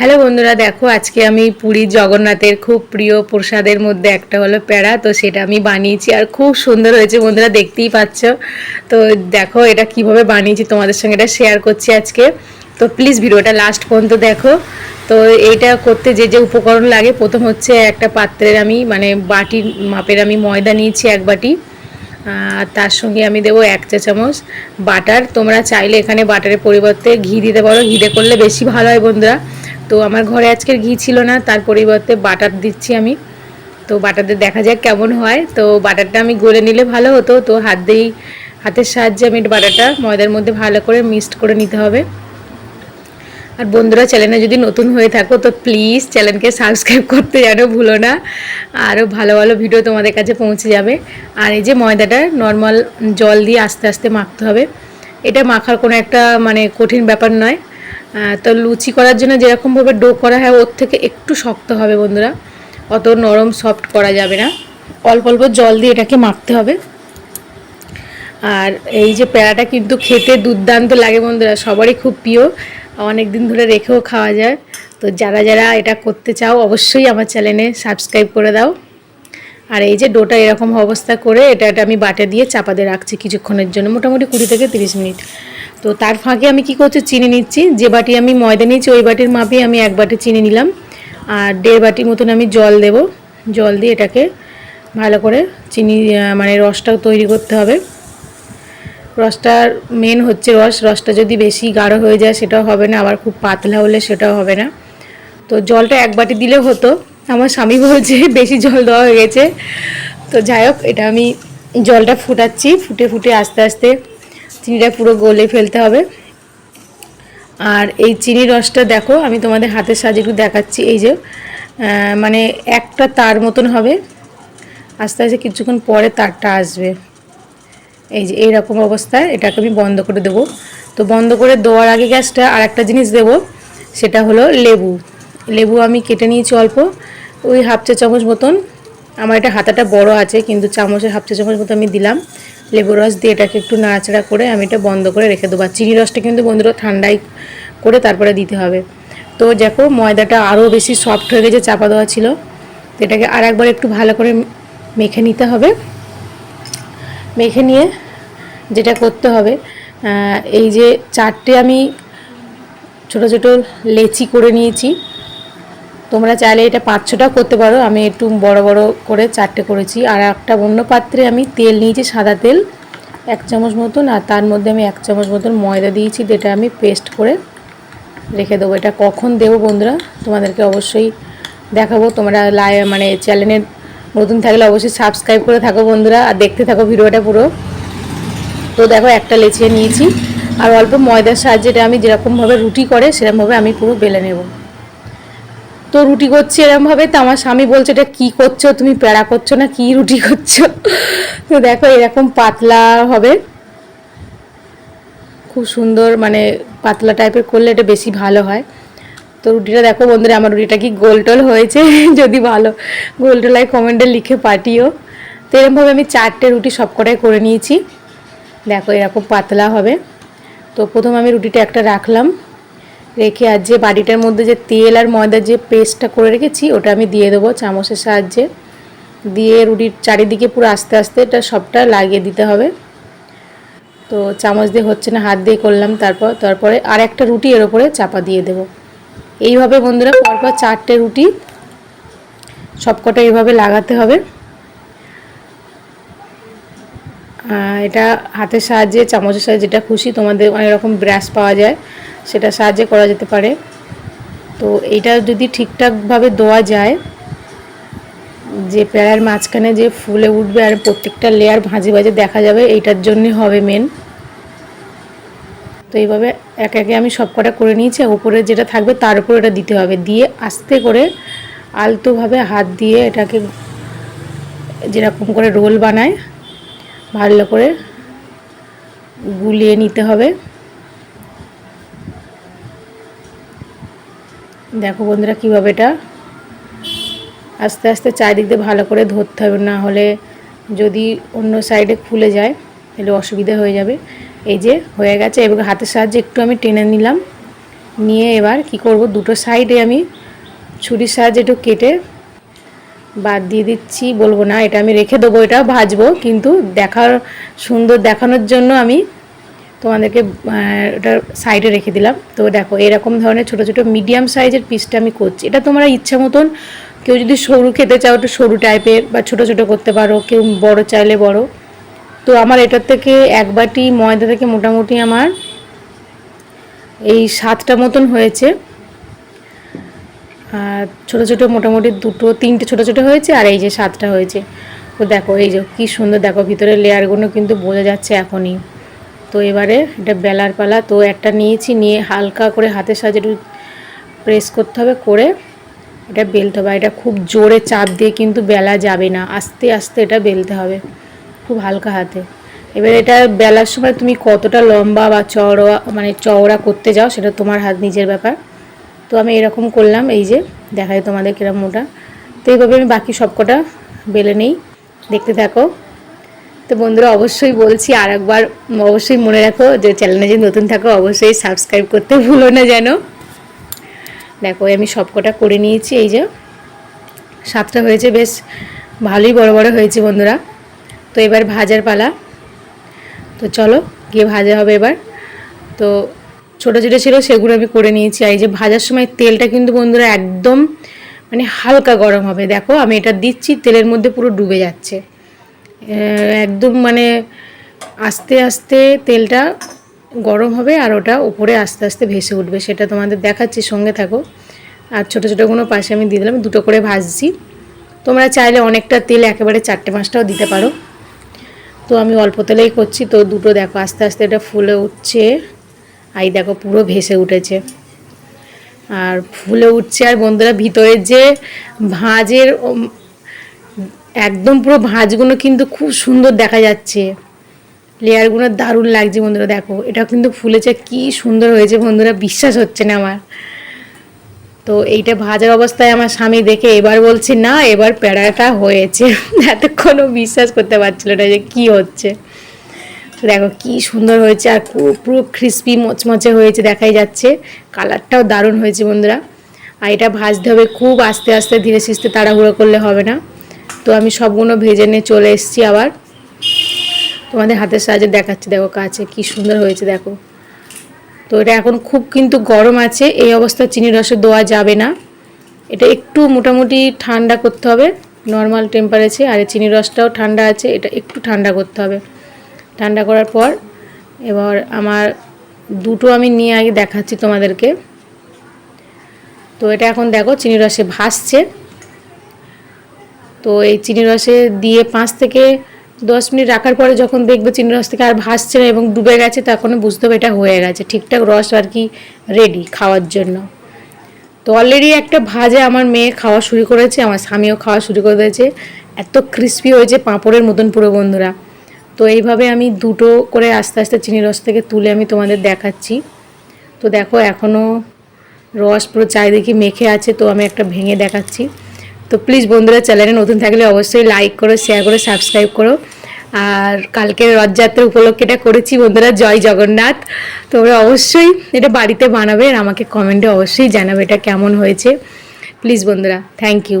Hello বন্ধুরা, দেখো আজকে আমি পুরী জগন্নাথের খুব প্রিয় প্রসাদের মধ্যে একটা হলো প্যাড়া তো সেটা আমি বানিয়েছি আর খুব সুন্দর হয়েছে বন্ধুরা, দেখতেই পাচ্ছ। তো দেখো এটা কীভাবে বানিয়েছি, তোমাদের সঙ্গে এটা শেয়ার করছি আজকে। তো প্লিজ ভিডিওটা লাস্ট পর্যন্ত দেখো। তো এইটা করতে যে যে উপকরণ লাগে, প্রথম হচ্ছে একটা পাত্রের আমি মানে বাটির মাপের আমি ময়দা নিয়েছি এক বাটি। আর তার সঙ্গে আমি দেবো এক চা চামচ বাটার। তোমরা চাইলে এখানে বাটারের পরিবর্তে ঘি দিতে পারো। ঘিতে করলে বেশি ভালো হয় বন্ধুরা। তো আমার ঘরে আজকের ঘি ছিল না, তার পরিবর্তে বাটার দিচ্ছি আমি। তো বাটারতে দেখা যাক কেমন হয়। তো বাটারটা আমি গলে নিলে ভালো হতো, তো হাত দিয়েই হাতের সাহায্যে আমি বাটারটা ময়দার মধ্যে ভালো করে মিক্সড করে নিতে হবে। আর বন্ধুরা, চ্যানেলে যদি নতুন হয়ে থাকো, তো প্লিজ চ্যানেলকে সাবস্ক্রাইব করতে যেন ভুলো না। আরও ভালো ভালো ভিডিও তোমাদের কাছে পৌঁছে যাবে। আর এই যে ময়দাটা নর্মাল জল দিয়ে আস্তে আস্তে মাখতে হবে। এটা মাখার কোনো একটা মানে কঠিন ব্যাপার নয়। তো লুচি করার জন্য যেরকমভাবে ডো করা হয়, ওর থেকে একটু শক্ত হবে বন্ধুরা। অত নরম সফট করা যাবে না। অল্প অল্প জল দিয়ে এটাকে মাখতে হবে। আর এই যে প্যাড়াটা কিন্তু খেতে দুর্দান্ত লাগে বন্ধুরা, সবারই খুব প্রিয়। অনেক দিন ধরে রেখেও খাওয়া যায়। তো যারা যারা এটা করতে চাও, অবশ্যই আমার চ্যানেলে সাবস্ক্রাইব করে দাও। আর এই যে ডোটা এরকম অবস্থা করে, এটা আমি বাটে দিয়ে চাপা দিয়ে রাখছি কিছুক্ষণের জন্য, মোটামুটি কুড়ি থেকে তিরিশ মিনিট। তো তার ফাঁকে আমি কি করছি, চিনি নিচ্ছি। যে বাটি আমি ময়দা নিয়েছি, ওই বাটির মাপে আমি এক বাটি চিনি নিলাম। আর দেড় বাটির মতন আমি জল দেব। জল দিয়ে এটাকে ভালো করে চিনি মানে রসটা তৈরি করতে হবে। রসটার মেন হচ্ছে রস। রসটা যদি বেশি গাঢ় হয়ে যায়, সেটাও হবে না। আবার খুব পাতলা হলে সেটাও হবে না। তো জলটা এক বাটি দিলে হতো। আমার স্বামী বলছে, বেশি জল দেওয়া হয়ে গেছে। তো যাই হোক, এটা আমি জলটা ফুটাচ্ছি। ফুটে ফুটে আস্তে আস্তে চিনিটা পুরো গলে ফেলতে হবে। আর এই চিনি রসটা দেখো, আমি তোমাদের হাতের সাহায্যে একটু দেখাচ্ছি। এই যে মানে একটা তার মতন হবে। আস্তে আস্তে কিছুক্ষণ পরে তারটা আসবে। এই যে, এইরকম অবস্থায় এটাকে আমি বন্ধ করে দেবো। তো বন্ধ করে দেওয়ার আগে গ্যাসটা আর একটা জিনিস দেবো, সেটা হলো লেবু। লেবু আমি কেটে নিয়েছি অল্প। ওই হাফ চা চামচ মতন। আমার এটা হাতাটা বড় আছে, কিন্তু চামচের হাফ চা চামচ মতো আমি দিলাম। লেবু রস দিয়ে এটাকে একটু নাড়াচাড়া করে আমি এটা বন্ধ করে রেখে দেবো। আর চিনি রসটা কিন্তু বন্ধুরা ঠান্ডাই করে তারপরে দিতে হবে। তো দেখো, ময়দাটা আরও বেশি সফট হয়ে গেছে, চাপা দেওয়া ছিল। এটাকে আর একবার একটু ভালো করে মেখে নিতে হবে। মেখে নিয়ে যেটা করতে হবে এই যে চারটে আমি ছোট ছোট লেচি করে নিয়েছি। তোমরা চাইলে এটা পাঁচ ছটাও করতে পারো। আমি একটু বড় বড় করে চারটে করেছি। আর একটা অন্য পাত্রে আমি তেল নিয়েছি, সাদা তেল, এক চামচ মতন। আর তার মধ্যে আমি এক চামচ মতন ময়দা দিয়েছি, যেটা আমি পেস্ট করে রেখে দেবো। এটা কখন দেবো বন্ধুরা? তোমাদেরকে অবশ্যই দেখাবো। তোমরা লাই মানে চ্যানেলের নতুন থাকলে অবশ্যই সাবস্ক্রাইব করে থাকো বন্ধুরা। আর দেখতে থাকো ভিডিওটা পুরো। তো দেখো, একটা লেচিয়ে নিয়েছি। আর অল্প ময়দার সাহায্যে এটা আমি যেরকমভাবে রুটি করে, সেরকমভাবে আমি পুরো বেলে নেব। তো রুটি করছি এরকমভাবে তো আমার স্বামী বলছে, এটা কী করছ? তুমি প্যাড়া করছ না? কি রুটি করছ? তো দেখো, এরকম পাতলা হবে। খুব সুন্দর মানে পাতলা টাইপের করলে এটা বেশি ভালো হয়। তো রুটিটা দেখো বন্ধুরা, আমার রুটিটা কি গোল টোল হয়েছে? যদি ভালো গোল টোল হয় কমেন্টে লিখে পাঠিও। তো এরকমভাবে আমি চারটে রুটি সবকটাই করে নিয়েছি। দেখো, এরকম পাতলা হবে। তো প্রথম আমি রুটিটা একটা রাখলাম। রেখে আর যে বাড়িটার মধ্যে যে তেল আর ময়দার যে পেস্টটা করে রেখেছি, ওটা আমি দিয়ে দেবো চামচের সাহায্যে। দিয়ে রুটির চারিদিকে পুরো আস্তে আস্তে এটা সবটা লাগিয়ে দিতে হবে। তো চামচ দিয়ে হচ্ছে না, হাত দিয়ে করলাম, তারপর, তারপরে আর একটা রুটি এর ওপরে চাপা দিয়ে দেবো। এইভাবে বন্ধুরা পরপর চারটে রুটি সবকটা এইভাবে লাগাতে হবে। এটা হাতের সাহায্যে, চামচের সাহায্যে যেটা খুশি, তোমাদের অনেক রকম ব্রাশ পাওয়া যায়, সেটা সাহায্যে করা যেতে পারে। তো এইটা যদি ঠিকঠাকভাবে দেওয়া যায়, যে প্যাড়ার মাঝখানে যে ফুলে উঠবে আর প্রত্যেকটা লেয়ার ভাঁজে ভাঁজে দেখা যাবে, এইটার জন্যই হবে মেন তো এইভাবে এক একে আমি সব কটা করে নিয়েছি উপরে যেটা থাকবে তার উপর এটা দিতে হবে। দিয়ে আস্তে করে আলতোভাবে হাত দিয়ে এটাকে যেরকম করে রোল বানায় ভালো করে গুলিয়ে নিতে হবে। দেখো বন্ধুরা কীভাবে এটা আস্তে আস্তে চারিদিক দিয়ে ভালো করে ধরতে হবে, না হলে যদি অন্য সাইডে খুলে যায়, তাহলে অসুবিধা হয়ে যাবে। এই যে হয়ে গেছে, এবার হাতের সাহায্যে একটু আমি টেনে নিলাম। নিয়ে এবার কি করব, দুটো সাইডে আমি ছুরির সাহায্যে একটু কেটে বাদ দিয়ে দিচ্ছি, বলব না, এটা আমি রেখে দেবো, এটা ভাজবো, কিন্তু দেখার, সুন্দর দেখানোর জন্য আমি তোমাদেরকে ওটা সাইডে রেখে দিলাম। তো দেখো, এরকম ধরনের ছোটো ছোটো মিডিয়াম সাইজের পিসটা আমি করছি। এটা তোমরা ইচ্ছা মতন, কেউ যদি সরু খেতে চাও, একটু সরু টাইপের বা ছোটো ছোটো করতে পারো, কেউ বড় চাইলে বড়। তো আমার এটার থেকে এক বাটি ময়দা থেকে মোটামুটি আমার এই সাতটা মতন হয়েছে। আর ছোটো ছোটো মোটামুটি দুটো, তিনটে ছোটো ছোটো হয়েছে আর এই যে সাতটা হয়েছে। তো দেখো, এই যে কী সুন্দর, দেখো ভিতরে লেয়ারগুলো কিন্তু বোঝা যাচ্ছে এখনই। তো এবারে এটা বেলার পালা, তো একটা নিয়েছি, নিয়ে হালকা করে হাতের সাহায্যে একটু প্রেস করতে হবে করে এটা বেলতে হবে। এটা খুব জোরে চাপ দিয়ে কিন্তু বেলা যাবে না, আস্তে আস্তে এটা বেলতে হবে খুব হালকা হাতে। এবার এটা বেলার সময় তুমি কতটা লম্বা বা চওড়া মানে চওড়া করতে যাও সেটা তোমার হাত নিজের ব্যাপার। তো আমি এরকম করলাম, এই যে দেখাই তোমাদের কিরম মোটা তো এইভাবে আমি বাকি সবকটা বেলে নেই। দেখতে থাকো। তো বন্ধুরা, অবশ্যই বলছি আর একবার অবশ্যই মনে রাখো যে চ্যানেলে যে নতুন থাকো, অবশ্যই সাবস্ক্রাইব করতে ভুলো না যেন। দেখো আমি সবকটা করে নিয়েছি, এই যে সাতটা হয়েছে, বেশ ভালোই বড় বড় হয়েছে বন্ধুরা। তো এবার ভাজার পালা। তো চলো, গিয়ে ভাজা হবে এবার। তো ছোটো ছোটো ছিল সেগুলো আমি করে নিয়েছি। আর এই যে ভাজার সময় তেলটা কিন্তু বন্ধুরা একদম মানে হালকা গরম হবে। দেখো, আমি এটা দিচ্ছি, তেলের মধ্যে পুরো ডুবে যাচ্ছে। একদম মানে আস্তে আস্তে তেলটা গরম হবে আর ওটা উপরে আস্তে আস্তে ভেসে উঠবে। সেটা তোমাদের দেখাচ্ছি, সঙ্গে থাকো। আর ছোটো ছোটোগুলো পাশে আমি দিয়ে দিলাম, দুটো করে ভাজছি। তোমরা চাইলে অনেকটা তেল একেবারে চারটে পাঁচটাও দিতে পারো। তো আমি অল্প তেলেই করছি। তো দুটো দেখো, আস্তে আস্তে এটা ফুলে উঠছে। আই দেখো পুরো ভেসে উঠেছে। আর ফুলে উঠছে আর বন্ধুরা ভিতরের যে ভাঁজের একদম পুরো ভাঁজগুলো কিন্তু খুব সুন্দর দেখা যাচ্ছে। লেয়ারগুলো দারুণ লাগছে বন্ধুরা, দেখো। এটা কিন্তু ফুলেছে, কি সুন্দর হয়েছে বন্ধুরা, বিশ্বাস হচ্ছে না আমার। তো এইটা ভাজার অবস্থায় আমার স্বামী দেখে এবার বলছে, না, এবার প্যাড়াটা হয়েছে। এতক্ষণও বিশ্বাস করতে পারছিল না যে কি হচ্ছে। দেখো কি সুন্দর হয়েছে আর পুরো ক্রিস্পি মচমচে হয়েছে, দেখাই যাচ্ছে। কালারটাও দারুণ হয়েছে বন্ধুরা। আর এটা ভাজতে হবে খুব আস্তে আস্তে, ধীরে সিস্তে তাড়াহুড়ো করলে হবে না। তো আমি সবগুলো ভেজে নিয়ে চলে এসেছি আবার। তোমাদের হাতের সাহায্যে দেখাচ্ছি, দেখো কাছে কি সুন্দর হয়েছে, দেখো। তো এটা এখন খুব কিন্তু গরম আছে, এই অবস্থায় চিনি রসে দেওয়া যাবে না। এটা একটু মোটামুটি ঠান্ডা করতে হবে নর্মাল টেম্পারেচারে আর চিনি রসটাও ঠান্ডা আছে, এটা একটু ঠান্ডা করতে হবে। ঠান্ডা করার পর এবার আমার দুটো আমি নিয়ে আগে দেখাচ্ছি তোমাদেরকে। তো এটা এখন দেখো চিনি রসে ভাসছে তো এই চিনি রসে দিয়ে পাঁচ থেকে দশ মিনিট রাখার পরে যখন দেখবে চিনি রস থেকে আর ভাসছে না এবং ডুবে গেছে, তখন বুঝতে হবে এটা হয়ে গেছে। ঠিকঠাক রস আর কি রেডি খাওয়ার জন্য। তো অলরেডি একটা ভাজে আমার মেয়ে খাওয়া শুরু করেছে, আমার স্বামীও খাওয়া শুরু করে দিয়েছে এত ক্রিস্পি হয়েছে পাঁপড়ের মতন পুরো বন্ধুরা। তো এইভাবে আমি দুটো করে আস্তে আস্তে চিনি রস থেকে তুলে আমি তোমাদের দেখাচ্ছি। তো দেখো এখনও রস পুরো চারিদিকে মেখে আছে, তো আমি একটা ভেঙে দেখাচ্ছি। তো প্লিজ বন্ধুরা চ্যানেলে নতুন থাকলে অবশ্যই লাইক করো শেয়ার করো সাবস্ক্রাইব করো। আর কালকে রথযাত্রা উপলক্ষে এটা করেছি বন্ধুরা, জয় জগন্নাথ। তোমরা অবশ্যই এটা বাড়িতে বানাবে আর আমাকে কমেন্টে অবশ্যই জানাবে এটা কেমন হয়েছে। প্লিজ বন্ধুরা থ্যাংক ইউ